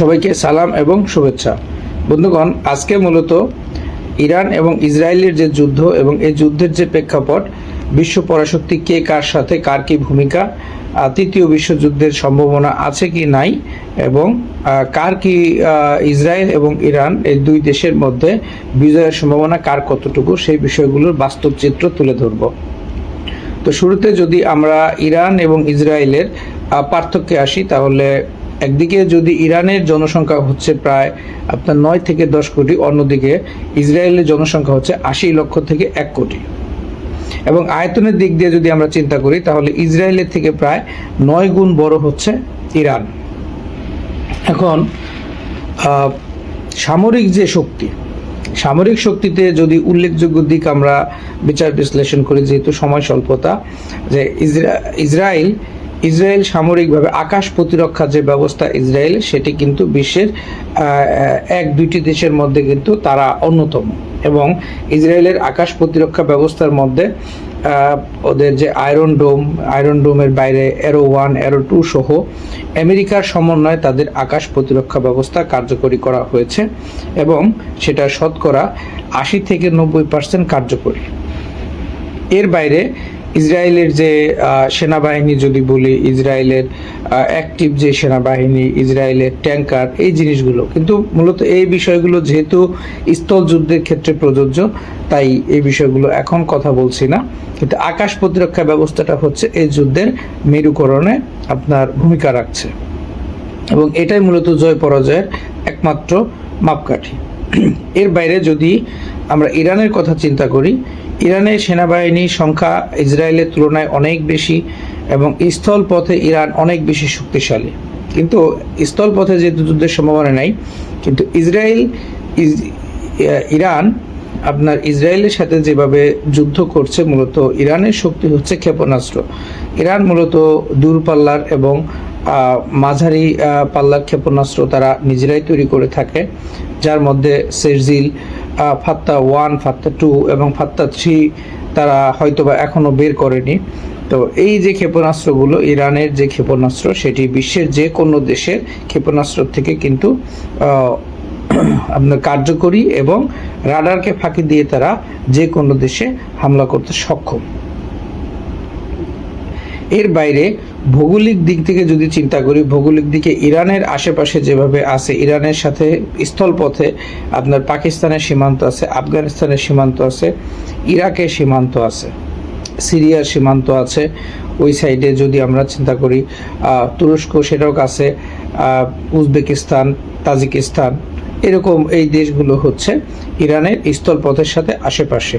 সবাইকে সালাম এবং শুভেচ্ছা। বন্ধুগণ, আজকে মূলত ইরান এবং ইসরায়েলের যে যুদ্ধ এবং এই যুদ্ধের যে প্রেক্ষাপট, বিশ্ব পরাশক্তি কে কার সাথে কার কি ভূমিকা তৃতীয় বিশ্বযুদ্ধের সম্ভাবনা আছে কি নাই এবং কার কি ইসরায়েল এবং ইরান এই দুই দেশের মধ্যে বিজয়ের সম্ভাবনা কার কতটুকু, সেই বিষয়গুলোর বাস্তব চিত্র তুলে ধরবো। তো শুরুতে যদি আমরা ইরান এবং ইসরায়েলের পার্থক্যে আসি, তাহলে একদিকে যদি ইরানের জনসংখ্যা হচ্ছে প্রায় আপনার নয় থেকে দশ কোটি, অন্যদিকে ইসরায়েলের জনসংখ্যা হচ্ছে আশি লক্ষ থেকে এক কোটি। এবং আয়তনের দিক দিয়ে যদি আমরা চিন্তা করি, তাহলে ইসরায়েলের থেকে প্রায় নয় গুণ বড় হচ্ছে ইরান। এখন সামরিক যে শক্তি, সামরিক শক্তিতে যদি উল্লেখযোগ্য দিক আমরা বিচার বিশ্লেষণ করি, যেহেতু সময় স্বল্পতা, যে ইসরা- ইসরায়েল ইসরায়েল সামরিকভাবে আকাশ প্রতিরক্ষা যে ব্যবস্থা ইসরায়েল, সেটি কিন্তু বিশ্বের এক দুইটি দেশের মধ্যে কিন্তু তারা অন্যতম। এবং ইসরায়েলের আকাশ প্রতিরক্ষা ব্যবস্থার মধ্যে ওদের যে আয়রন ডোম আয়রন ডোমের বাইরে অ্যারো ওয়ান অ্যারো টু সহ আমেরিকার সমন্বয়ে তাদের আকাশ প্রতিরক্ষা ব্যবস্থা কার্যকরী করা হয়েছে এবং সেটা শতকরা আশি থেকে নব্বই পার্সেন্ট কার্যকরী। এর বাইরে ইসরায়েলের যে সেনাবাহিনী যদি বলি, ইসরায়েলের অ্যাক্টিভ যে সেনাবাহিনী, ইসরায়েলের ট্যাঙ্কার এই জিনিসগুলো। কিন্তু মূলত এই বিষয়গুলো যেহেতু স্থল যুদ্ধের ক্ষেত্রে প্রযোজ্য, তাই এই বিষয়গুলো এখন কথা বলছি না। কিন্তু আকাশ প্রতিরক্ষা ব্যবস্থাটা হচ্ছে এই যুদ্ধের মেরুকরণে আপনার ভূমিকা রাখছে। এবং এটাই মূলত জয় পরাজয়ের একমাত্র মাপকাঠি। এর বাইরে যদি আমরা ইরানের কথা চিন্তা করি, ইরানের সেনাবাহিনীর সংখ্যা ইসরায়েলের তুলনায় অনেক বেশি এবং স্থল পথে ইরান অনেক বেশি শক্তিশালী। কিন্তু স্থল পথে যেহেতু যুদ্ধের সম্ভাবনা নাই, কিন্তু ইসরায়েল ইরান আপনার ইসরায়েলের সাথে যেভাবে যুদ্ধ করছে, মূলত ইরানের শক্তি হচ্ছে ক্ষেপণাস্ত্র। ইরান মূলত দূরপাল্লার এবং মাঝারি পাল্লার ক্ষেপণাস্ত্র তারা নিজেরাই তৈরি করে থাকে, যার মধ্যে সেরজিল ফাত্তা ওয়ান, ফাত্তা টু এবং ফাত্তা থ্রি তারা হয়তোবা এখনও বের করেনি। তো এই যে ক্ষেপণাস্ত্রগুলো, ইরানের যে ক্ষেপণাস্ত্র, সেটি বিশ্বের যে কোনো দেশের ক্ষেপণাস্ত্র থেকে কিন্তু আপনার কার্যকরী এবং রাডারকে ফাঁকি দিয়ে তারা যে কোনো দেশে হামলা করতে সক্ষম। এর বাইরে ভৌগোলিক দিক থেকে যদি চিন্তা করি, ভৌগোলিক দিকে ইরানের আশেপাশে যেভাবে আছে, ইরানের সাথে স্থলপথে আপনার পাকিস্তানের সীমান্ত আছে, আফগানিস্তানের সীমান্ত আছে, ইরাকের সীমান্ত আছে, সিরিয়ার সীমান্ত আছে, ওই সাইডে যদি আমরা চিন্তা করি তুরস্ক সেটাও কাছে উজবেকিস্তান, তাজিকিস্তান, এরকম এই দেশগুলো হচ্ছে ইরানের স্থলপথের সাথে আশেপাশে।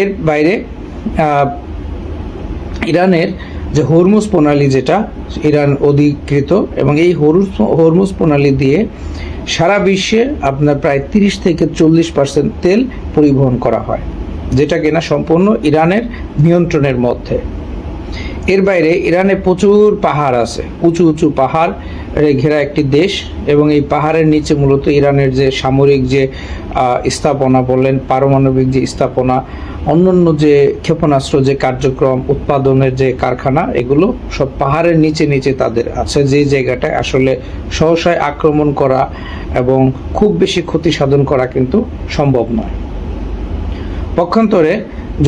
এর বাইরে ইরানের যে হরমুজ প্রণালী যেটা ইরান অধিকৃত এবং এই হরুজ হরমুজ প্রণালী দিয়ে সারা বিশ্বে আপনার প্রায় তিরিশ থেকে চল্লিশ পার্সেন্ট তেল পরিবহন করা হয়, যেটা কিনা সম্পূর্ণ ইরানের নিয়ন্ত্রণের মধ্যে। এর বাইরে ইরানে প্রচুর পাহাড় আছে, উঁচু উঁচু পাহাড় ঘেরা একটি দেশ এবং এই পাহাড়ের নিচে মূলত ইরানের যে সামরিক যে স্থাপনা বললেন, পারমাণবিক যে স্থাপনা, অন্যান্য যে ক্ষেপণাস্ত্র যে কার্যক্রম, উৎপাদনের যে কারখানা, এগুলো সব পাহাড়ের নিচে নিচে তাদের আছে। যে জায়গাটায় আসলে সহসায় আক্রমণ করা এবং খুব বেশি ক্ষতি সাধন করা কিন্তু সম্ভব নয়। পক্ষান্তরে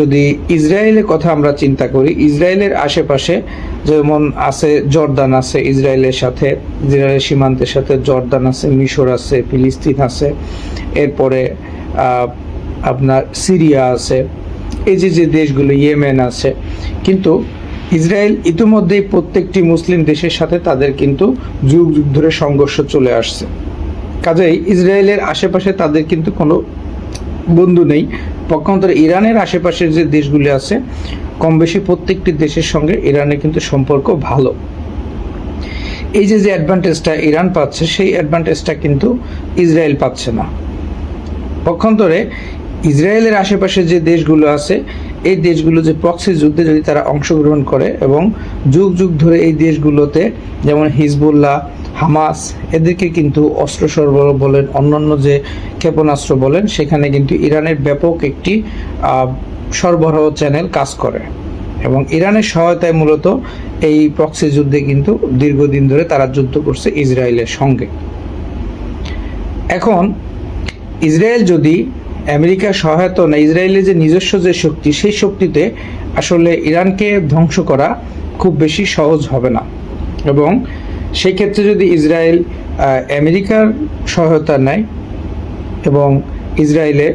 যদি ইসরায়েলের কথা আমরা চিন্তা করি, ইসরায়েলের আশেপাশে যেমন আছে জর্দান আছে, ইসরায়েলের সাথে, ইসরায়েলের সীমান্তের সাথে জর্দান আছে, মিশর আছে, ফিলিস্তিন আছে, এরপরে আপনার সিরিয়া আছে, এই যে যে দেশগুলো, ইয়েমেন আছে, কিন্তু ইসরায়েল ইতিমধ্যেই প্রত্যেকটি মুসলিম দেশের সাথে তাদের কিন্তু যুগ যুগ ধরে সংঘর্ষ চলে আসছে। কাজেই ইসরায়েলের আশেপাশে তাদের কিন্তু কোনো বন্ধু নেই। পক্ষান্তরে ইরানের আশেপাশের যে দেশগুলি আছে কম বেশি প্রত্যেকটি দেশের সঙ্গে ইরানের কিন্তু সম্পর্ক ভালো। এই যে যে অ্যাডভান্টেজটা ইরান পাচ্ছে, সেই অ্যাডভান্টেজটা কিন্তু ইসরায়েল পাচ্ছে না। পক্ষান্তরে ইসরায়েলের আশেপাশে যে দেশগুলো আছে এই দেশগুলো যে প্রক্সি যুদ্ধে যদি তারা অংশগ্রহণ করে এবং যুগ যুগ ধরে এই দেশগুলোতে যেমন হিজবুল্লাহ, হামাস, এদেরকে কিন্তু অস্ত্র সরবরাহ বলেন, অন্যান্য যে ক্ষেপণাস্ত্র বলেন, সেখানে কিন্তু ইরানের ব্যাপক একটি সরবরাহ চ্যানেল কাজ করে। এবং ইরানের সহায়তায় মূলত এই প্রক্সি যুদ্ধে কিন্তু দীর্ঘদিন ধরে তারা যুদ্ধ করছে ইসরায়েলের সঙ্গে। এখন, ইসরায়েল যদি আমেরিকার সহায়তা না ইসরায়েলের যে নিজস্ব যে শক্তি, সেই শক্তিতে আসলে ইরানকে ধ্বংস করা খুব বেশি সহজ হবে না। এবং সেই ক্ষেত্রে যদি ইসরায়েল আমেরিকার সহায়তা নেয় এবং ইসরায়েলে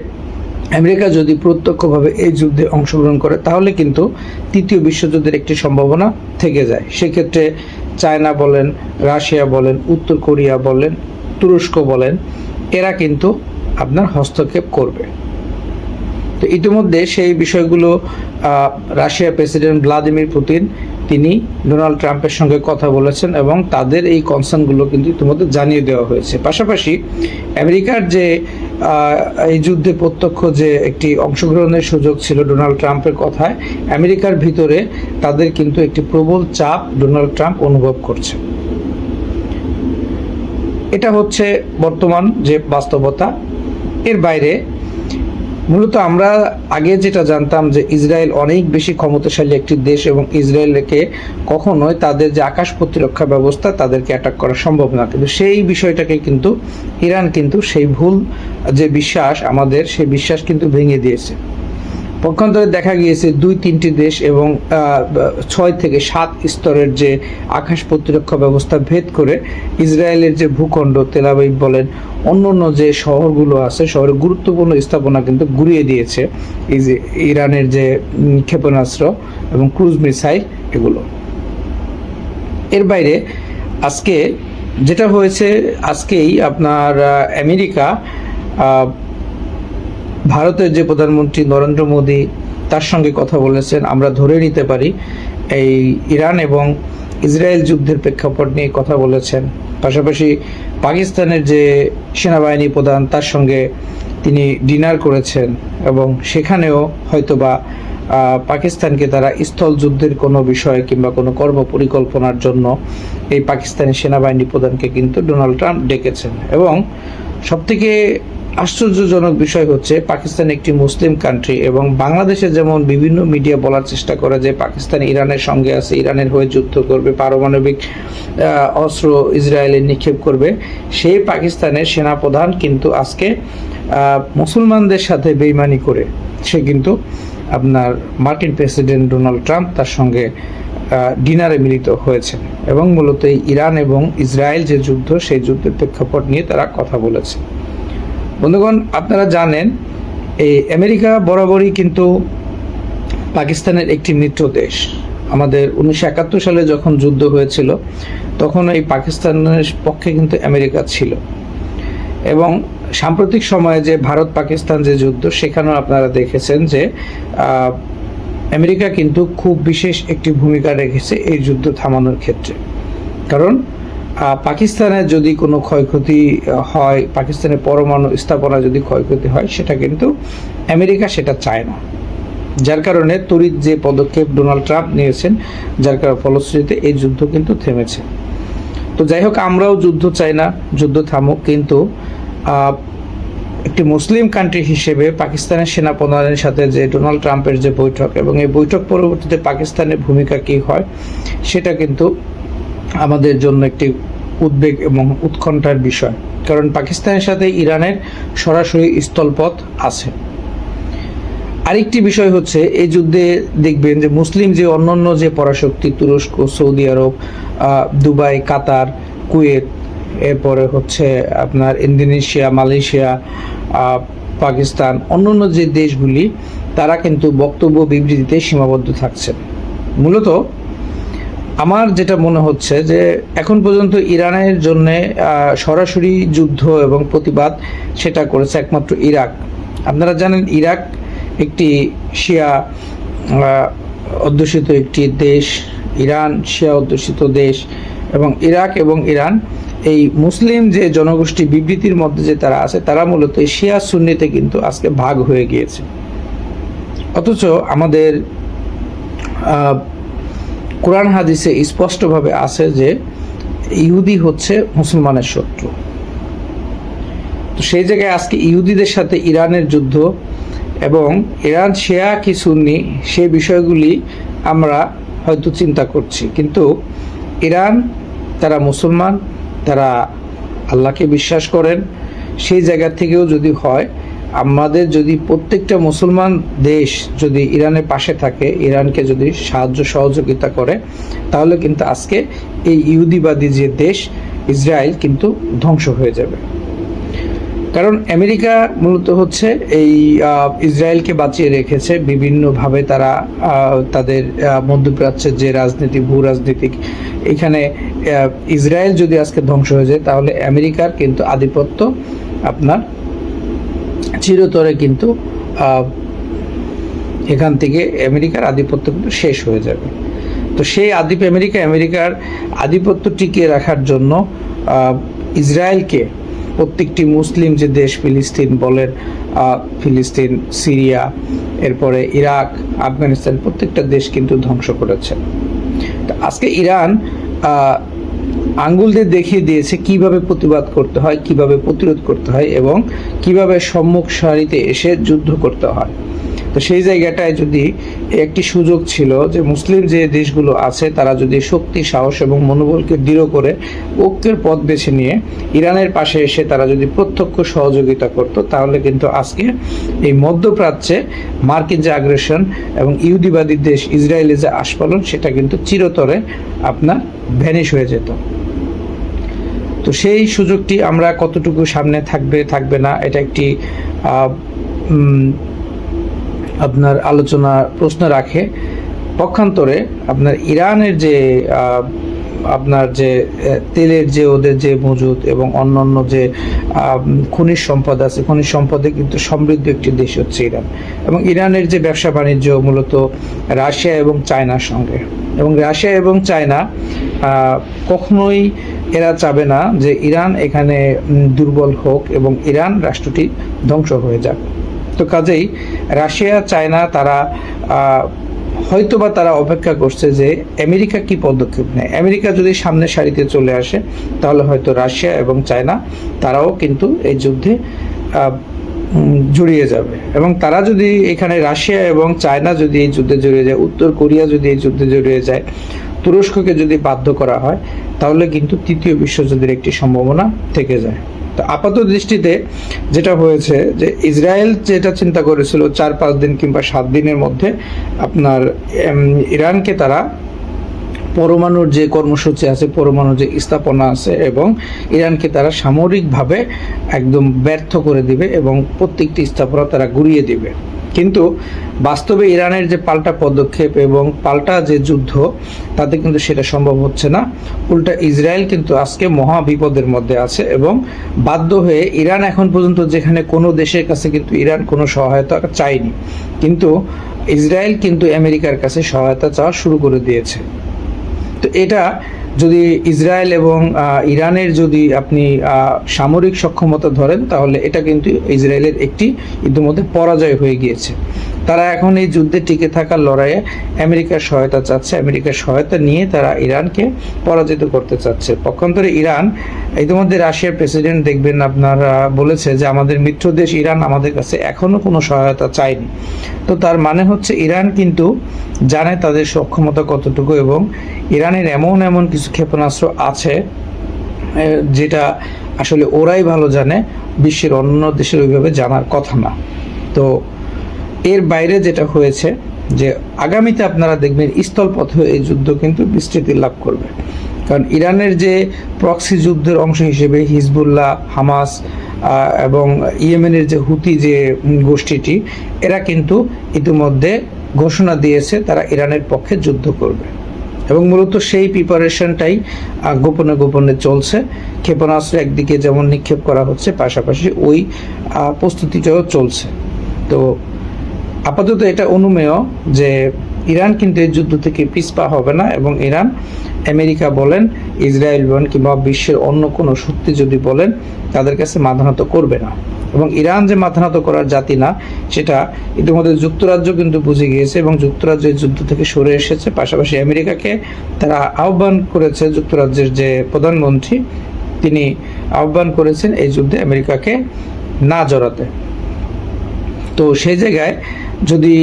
আমেরিকা যদি প্রত্যক্ষভাবে এই যুদ্ধে অংশগ্রহণ করে, তাহলে কিন্তু তৃতীয় বিশ্বযুদ্ধের একটি সম্ভাবনা থেকে যায়। সেক্ষেত্রে চায়না বলেন, রাশিয়া বলেন, উত্তর কোরিয়া বলেন, তুরস্ক বলেন, এরা কিন্তু আপনার হস্তক্ষেপ করবে। তো ইতিমধ্যে সেই বিষয়গুলো রাশিয়ার প্রেসিডেন্ট ভ্লাদিমির পুতিন, তিনি ডোনাল্ড ট্রাম্পের সঙ্গে কথা বলেছেন এবং তাদের এই কনসার্নগুলো কিন্তু ইতিমধ্যে জানিয়ে দেওয়া হয়েছে। পাশাপাশি আমেরিকার যে এই যুদ্ধে প্রত্যক্ষ যে একটি অংশগ্রহণের সুযোগ ছিল ডোনাল্ড ট্রাম্পের কথায়, আমেরিকার ভিতরে তাদের কিন্তু একটি প্রবল চাপ ডোনাল্ড ট্রাম্প অনুভব করছে। এটা হচ্ছে বর্তমান যে বাস্তবতা। এর বাইরে মূলত আমরা আগে যেটা জানতাম যে ইসরায়েল অনেক বেশি ক্ষমতাশালী একটি দেশ এবং ইসরায়েলকে কখনোই তাদের যে আকাশ প্রতিরক্ষা ব্যবস্থা তাদেরকে অ্যাটাক করা সম্ভব না। কিন্তু সেই বিষয়টাকে কিন্তু ইরান কিন্তু সেই ভুল যে বিশ্বাস আমাদের, সেই বিশ্বাস কিন্তু ভেঙে দিয়েছে। পক্ষান্তরে দেখা গিয়েছে দুই, তিনটি দেশ এবং ছয় থেকে সাত স্তরের যে আকাশ প্রতিরক্ষা ব্যবস্থা ভেদ করে ইসরায়েলের যে ভূখণ্ড তেলাবিব বলেন অন্য অন্য যে শহরগুলো আছে, শহরের গুরুত্বপূর্ণ স্থাপনা কিন্তু ঘুরিয়ে দিয়েছে এই যে ইরানের যে ক্ষেপণাস্ত্র এবং ক্রুজ মিসাইল এগুলো। এর বাইরে আজকে যেটা হয়েছে, আজকেই আপনার আমেরিকা ভারতের যে প্রধানমন্ত্রী নরেন্দ্র মোদী তার সঙ্গে কথা বলেছেন, আমরা ধরে নিতে পারি এই ইরান এবং ইসরায়েল যুদ্ধের প্রেক্ষাপট নিয়ে কথা বলেছেন। পাশাপাশি পাকিস্তানের যে সেনাবাহিনী প্রধান, তার সঙ্গে তিনি ডিনার করেছেন এবং সেখানেও হয়তোবা পাকিস্তানকে তারা স্থল যুদ্ধের কোনো বিষয় কিংবা কোনো কর্ম পরিকল্পনার জন্য এই পাকিস্তানি সেনাবাহিনী প্রধানকে কিন্তু ডোনাল্ড ট্রাম্প ডেকেছেন। এবং সবথেকে আশ্চর্যজনক বিষয় হচ্ছে, পাকিস্তান একটি মুসলিম কান্ট্রি এবং বাংলাদেশে যেমন বিভিন্ন মিডিয়া বলার চেষ্টা করে যে পাকিস্তান ইরানের সঙ্গে আছে, ইরানের হয়ে যুদ্ধ করবে, পারমাণবিক অস্ত্র ইসরায়েলে নিক্ষেপ করবে, সেই পাকিস্তানের সেনাপ্রধান কিন্তু আজকে মুসলমানদের সাথে বেইমানি করে। সে কিন্তু আপনার মার্কিন প্রেসিডেন্ট ডোনাল্ড ট্রাম্প তার সঙ্গে ডিনারে মিলিত হয়েছেন এবং মূলত ইরান এবং ইসরায়েল যে যুদ্ধ, সেই যুদ্ধের প্রেক্ষাপট নিয়ে তারা কথা বলেছে। বন্ধুগণ, আপনারা জানেন, এই আমেরিকা বরাবরই কিন্তু পাকিস্তানের একটি মিত্র দেশ। আমাদের উনিশশো একাত্তর সালে যখন যুদ্ধ হয়েছিল, তখন এই পাকিস্তানের পক্ষে কিন্তু আমেরিকা ছিল। এবং সাম্প্রতিক সময়ে যে ভারত পাকিস্তান যে যুদ্ধ, সেখানেও আপনারা দেখেছেন যে আমেরিকা কিন্তু খুব বিশেষ একটি ভূমিকা রেখেছে এই যুদ্ধ থামানোর ক্ষেত্রে। কারণ পাকিস্তানের যদি কোনো ক্ষয়ক্ষতি হয়, পাকিস্তানের পরমাণু স্থাপনা যদি ক্ষয়ক্ষতি হয়, সেটা কিন্তু আমেরিকা, সেটা চায় না যার কারণে তড়িৎ যে পদক্ষেপ ডোনাল্ড ট্রাম্প নিয়েছেন, যার কারণে ফলশ্রুতিতে এই যুদ্ধ কিন্তু থেমেছে। তো যাই হোক, আমরাও যুদ্ধ চাই না, যুদ্ধ থামুক, কিন্তু একটি মুসলিম কান্ট্রি হিসেবে পাকিস্তানের সেনাপ্রধানের সাথে যে ডোনাল্ড ট্রাম্পের যে বৈঠক এবং এই বৈঠক পরবর্তীতে পাকিস্তানের ভূমিকা কী হয়, সেটা কিন্তু আমাদের জন্য একটি উদ্বেগ এবং উৎকণ্ঠার বিষয়। কারণ পাকিস্তানের সাথে ইরানের সরাসরি স্থলপথ আছে। আরেকটি বিষয় হচ্ছে, এই যুদ্ধে দেখবেন যে মুসলিম যে অন্যান্য যে পরাশক্তি, তুরস্ক, Saudi Arab Dubai, Qatar, Kuwait, এরপরে হচ্ছে আপনার ইন্দোনেশিয়া, মালয়েশিয়া পাকিস্তান, অন্যান্য যে দেশগুলি, তারা কিন্তু বক্তব্য বিবৃতিতে সীমাবদ্ধ থাকছে। মূলত আমার যেটা মনে হচ্ছে যে এখন পর্যন্ত ইরানের জন্য সরাসরি যুদ্ধ এবং প্রতিবাদ সেটা করেছে একমাত্র ইরাক। আপনারা জানেন ইরাক একটি শিয়া অধ্যুষিত একটি দেশ, ইরান শিয়া অধ্যুষিত দেশ এবং ইরাক এবং ইরান। এই মুসলিম যে জনগোষ্ঠী বিবৃতির মধ্যে যে তারা আছে, তারা মূলত শিয়া সুন্নিতে কিন্তু আজকে ভাগ হয়ে গিয়েছে। অথচ আমাদের কোরআন হাদিসে স্পষ্টভাবে আছে যে ইহুদি হচ্ছে মুসলমানের শত্রু। তো সেই জায়গায় আজকে ইহুদিদের সাথে ইরানের যুদ্ধ এবং ইরান শেয়া কি সুন্নি সেই বিষয়গুলি আমরা হয়তো চিন্তা করছি। কিন্তু ইরান, তারা মুসলমান, তারা আল্লাহকে বিশ্বাস করেন। সেই জায়গা থেকেও যদি হয় আমাদের যদি প্রত্যেকটা মুসলমান দেশ যদি ইরানের পাশে থাকে, ইরানকে যদি সাহায্য সহযোগিতা করে, তাহলে কিন্তু আজকে এই ইহুদিবাদী যে দেশ, ইসরায়েল কিন্তু ধ্বংস হয়ে যাবে। কারণ আমেরিকা মূলত হচ্ছে এই ইসরায়েলকে বাঁচিয়ে রেখেছে। বিভিন্নভাবে তারা তাদের মধ্যপ্রাচ্যের যে রাজনীতি ভূ রাজনীতিক এখানে ইসরায়েল যদি আজকে ধ্বংস হয়ে যায়, তাহলে আমেরিকার কিন্তু আধিপত্য আপনার চিরতরে কিন্তু এখান থেকে আমেরিকার আধিপত্য কিন্তু শেষ হয়ে যাবে। তো সেই আধিপ আমেরিকা, আমেরিকার আধিপত্য টিকিয়ে রাখার জন্য ইসরায়েলকে প্রত্যেকটি মুসলিম যে দেশ ফিলিস্তিন বলেন ফিলিস্তিন, সিরিয়া, এরপরে ইরাক, আফগানিস্তান, প্রত্যেকটা দেশ কিন্তু ধ্বংস করেছে। আজকে ইরান আঙ্গুল দিয়ে দেখিয়ে দিয়েছে কীভাবে প্রতিবাদ করতে হয়, কীভাবে প্রতিরোধ করতে হয় এবং কীভাবে সম্মুখ সারিতে এসে যুদ্ধ করতে হয়। তো সেই জায়গাটায় যদি একটি সুযোগ ছিল যে মুসলিম যে দেশগুলো আছে, তারা যদি শক্তি, সাহস এবং মনোবলকে দৃঢ় করে ঐক্যের পথ বেছে নিয়ে ইরানের পাশে এসে তারা যদি প্রত্যক্ষ সহযোগিতা করত, তাহলে কিন্তু আজকে এই মধ্যপ্রাচ্যে মার্কিন যে আগ্রেশন এবং ইহুদিবাদী দেশ ইসরায়েলের যে আস্ফালন, সেটা কিন্তু চিরতরে আপনার ভ্যানিশ হয়ে যেত। তো সেই সুযোগটি আমরা কতটুকু সামনে থাকবে থাকবে না, এটা একটি আপনার আলোচনা, প্রশ্ন রাখে। পক্ষান্তরে আপনার ইরানের যে আপনার যে তেলের যে, ওদের যে মজুদ এবং অন্যান্য যে খনিজ সম্পদ আছে, খনিজ সম্পদে কিন্তু সমৃদ্ধ একটি দেশ হচ্ছে ইরান এবং ইরানের যে ব্যবসা বাণিজ্য মূলত রাশিয়া এবং চায়নার সঙ্গে এবং রাশিয়া এবং চায়না কখনোই এরা চাবে না যে ইরান এখানে দুর্বল হোক এবং ইরান রাষ্ট্রটি ধ্বংস হয়ে যাক। তো কাজেই রাশিয়া, চায়না তারা হয়তোবা তারা অপেক্ষা করছে যে আমেরিকা কি পদক্ষেপ নেয়। আমেরিকা যদি সামনের সারিতে চলে আসে, তাহলে হয়তো রাশিয়া এবং চায়না তারাও কিন্তু এই যুদ্ধে জড়িয়ে যাবে। এবং তারা যদি এখানে রাশিয়া এবং চায়না যদি এই যুদ্ধে জড়িয়ে যায়, উত্তর কোরিয়া যদি এই যুদ্ধে জড়িয়ে যায় তুরস্ককে যদি বাধ্য করা হয়, তাহলে কিন্তু তৃতীয় বিশ্বযুদ্ধের একটি সম্ভাবনা থেকে যায়। তো আপাত দৃষ্টিতে যেটা হয়েছে যে ইসরায়েল যেটা চিন্তা করেছিল চার পাঁচ দিন কিংবা সাত দিনের মধ্যে, আপনার ইরানকে তারা পরমাণুর যে কর্মসূচি আছে, পরমাণুর যে স্থাপনা আছে এবং ইরানকে তারা সামরিকভাবে একদম ব্যর্থ করে দিবে এবং প্রত্যেকটি স্থাপনা তারা গুড়িয়ে দিবে। কিন্তু বাস্তবে ইরানের যে পাল্টা পদক্ষেপ এবং পাল্টা যে যুদ্ধ, তাতে কিন্তু সেটা সম্ভব হচ্ছে না। উল্টা ইসরায়েল কিন্তু আজকে মহা বিপদের মধ্যে আছে এবং বাধ্য হয়ে ইরান এখন পর্যন্ত যেখানে কোনো দেশের কাছে কিন্তু ইরান কোনো সহায়তা চায়নি। কিন্তু ইসরায়েল কিন্তু আমেরিকার কাছে সহায়তা চাওয়া শুরু করে দিয়েছে। তো এটা যদি ইসরায়েল এবং ইরানের যদি আপনি সামরিক সক্ষমতা ধরেন, তাহলে এটা কিন্তু ইসরায়েলের একটি ইতিমধ্যে পরাজয় হয়ে গিয়েছে। তারা এখন এই যুদ্ধে টিকে থাকার লড়াইয়ে আমেরিকার সহায়তা চাচ্ছে। আমেরিকার সহায়তা নিয়ে তারা ইরানকে পরাজিত করতে চাচ্ছে। পক্ষান্তরে ইরান, ইতিমধ্যে রাশিয়ার প্রেসিডেন্ট দেখবেন আপনার বলেছে যে, আমাদের মিত্র দেশ ইরান, আমাদের কাছে এখনও কোনো সহায়তা চায়নি। তো তার মানে হচ্ছে, ইরান কিন্তু জানে তাদের সক্ষমতা কতটুকু এবং ইরানের এমন এমন কিছু ক্ষেপণাস্ত্র আছে যেটা আসলে ওরাই ভালো জানে, বিশ্বের অন্য দেশের ওইভাবে জানার কথা না। তো এর বাইরে যেটা হয়েছে যে আগামীতে আপনারা দেখবেন স্থলপথে এই যুদ্ধ কিন্তু বিস্তৃতি লাভ করবে। কারণ ইরানের যে প্রক্সি যুদ্ধের অংশ হিসেবে হিজবুল্লাহ, হামাস এবং ইয়েমেনের যে হুতি যে গোষ্ঠীটি, এরা কিন্তু ইতিমধ্যে ঘোষণা দিয়েছে তারা ইরানের পক্ষে যুদ্ধ করবে। এবং মূলত সেই প্রিপারেশনটাই গোপনে গোপনে চলছে। ক্ষেপণাস্ত্র একদিকে যেমন নিক্ষেপ করা হচ্ছে, পাশাপাশি ওই প্রস্তুতিটাও চলছে। তো আপাতত এটা অনুমেয় যে ইরান কিন্তু এই যুদ্ধ থেকে পিছপা হবে না এবং ইরান, আমেরিকা বলেন, ইসরায়েল বলেন কিংবা বিশ্বের অন্য কোনো শক্তি যদি বলেন, তাদের কাছে মাধানত করবে না। এবং ইরান যে মাথানত করার জাতি না, সেটা ইতিমধ্যে যুক্তরাজ্য কিন্তু বুঝে গিয়েছে এবং যুক্তরাজ্য এই যুদ্ধ থেকে সরে এসেছে। পাশাপাশি আমেরিকাকে তারা আহ্বান করেছে, যুক্তরাজ্যের যে প্রধানমন্ত্রী, তিনি আহ্বান করেছেন এই যুদ্ধে আমেরিকাকে না জড়াতে। তো সেই জায়গায় যদি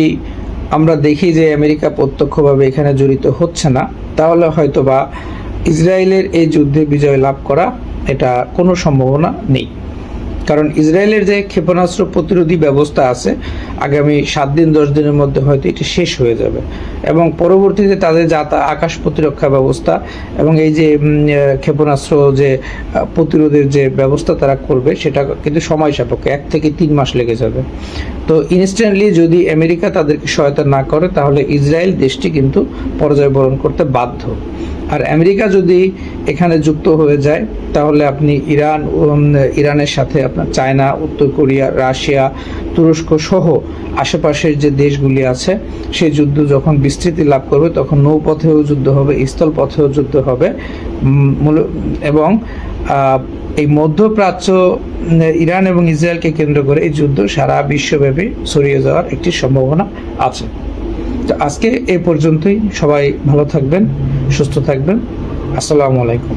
আমরা দেখি যে আমেরিকা প্রত্যক্ষভাবে এখানে জড়িত হচ্ছে না, তাহলে হয়তো বা ইসরায়েলের এই যুদ্ধে বিজয় লাভ করা এটা কোনো সম্ভাবনা নেই। কারণ ইসরায়েলের যে ক্ষেপণাস্ত্র প্রতিরোধী ব্যবস্থা আছে আগামী সাত দিন, দশ দিনের মধ্যে হয়তো এটি শেষ হয়ে যাবে। এবং পরবর্তীতে তাদের যাতা আকাশ প্রতিরক্ষা ব্যবস্থা এবং এই যে ক্ষেপণাস্ত্র যে প্রতিরোধের যে ব্যবস্থা তারা করবে, সেটা কিন্তু সময় সাপেক্ষ এক থেকে তিন মাস লেগে যাবে। তো ইনস্ট্যান্টলি যদি আমেরিকা তাদেরকে সহায়তা না করে, তাহলে ইসরায়েল দেশটি কিন্তু পরাজয় বরণ করতে বাধ্য। আর আমেরিকা যদি এখানে যুক্ত হয়ে যায়, তাহলে আপনি ইরান ইরানের সাথে আপনার চায়না, উত্তর কোরিয়া, রাশিয়া তুরস্ক সহ আশেপাশের যে দেশগুলি আছে সেই যুদ্ধ যখন বিস্তৃতি লাভ করবে, তখন নৌপথেও যুদ্ধ হবে স্থল পথেও যুদ্ধ হবে। এবং এই মধ্যপ্রাচ্য, ইরান এবং ইসরায়েলকে কেন্দ্র করে এই যুদ্ধ সারা বিশ্বব্যাপী ছড়িয়ে যাওয়ার একটি সম্ভাবনা আছে। তো আজকে এ পর্যন্তই। সবাই ভালো থাকবেন, সুস্থ থাকবেন। আসসালামু আলাইকুম।